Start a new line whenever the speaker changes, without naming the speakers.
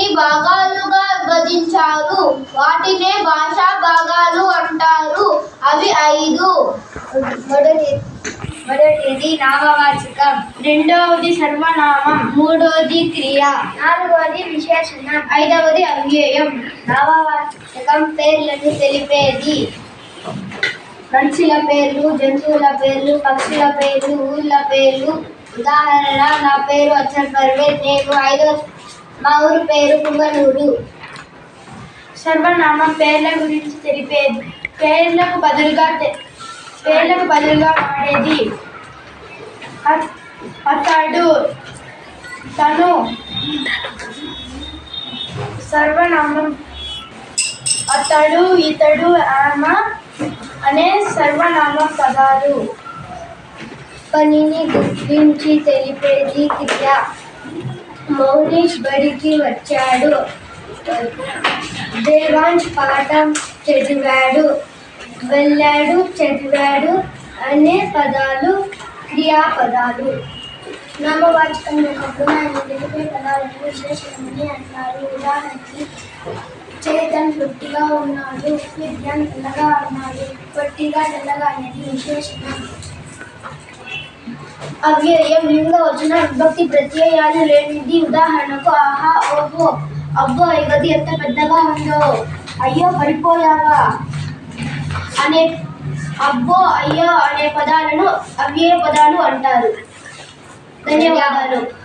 కొన్ని భాగాలుగా విభజించారు. వాటినే భాషా భాగాలు అంటారు. అవి ఐదు. మొదటి మొదటిది నామవాచకం. రెండవది సర్వనామం. మూడవది క్రియ. నాలుగవది విశేషణం. ఐదవది అవ్యయం. నామవాచకం పేర్లను తెలిపేది. మనుషుల పేర్లు జంతువుల పేర్లు పక్షుల పేర్లు ఊళ్ళ పేర్లు. ఉదాహరణ నా పేరు అచ్చర్ పర్వేజ్ నేను ఐదో మా ఊరు పేరు పుంగనూరు సర్వనామం పేర్ల గురించి తెలిపేది పేర్లకు బదులుగా తె- పేర్లకు బదులుగా వాడేది. అతడు తను సర్వనామం అతడు ఇతడు ఆమె అనే సర్వనామ పదాలు. పనిని గుర్తించి తెలిపేది క్రియ మౌనీష్ బడికి వచ్చాడు. దేవాంశ్ పాఠం చదివాడు. వెళ్ళాడు చదివాడు అనే పదాలు క్రియాపదాలు. నామవాచకం యొక్క తెలిపే పదాలను విశేషమని అంటారు. ఉదాహరణకి చేతన్ పొట్టిగా ఉన్నాడు విద్యాన్ తెల్లగా ఉన్నాడు. పొట్టిగా తెల్లగా అనేది విశేషణం. అవ్యయం లింగ వచన విభక్తి ప్రత్యయాలు లేనిది. ఉదాహరణకు ఆహా ఓహో అబ్బో ఈ గది ఎంత పెద్దగా ఉందో. అయ్యో పడిపోయావా? అనే అబ్బో అయ్యో అనే పదాలను అవ్యయ పదాలు అంటారు. ధన్యవాదాలు.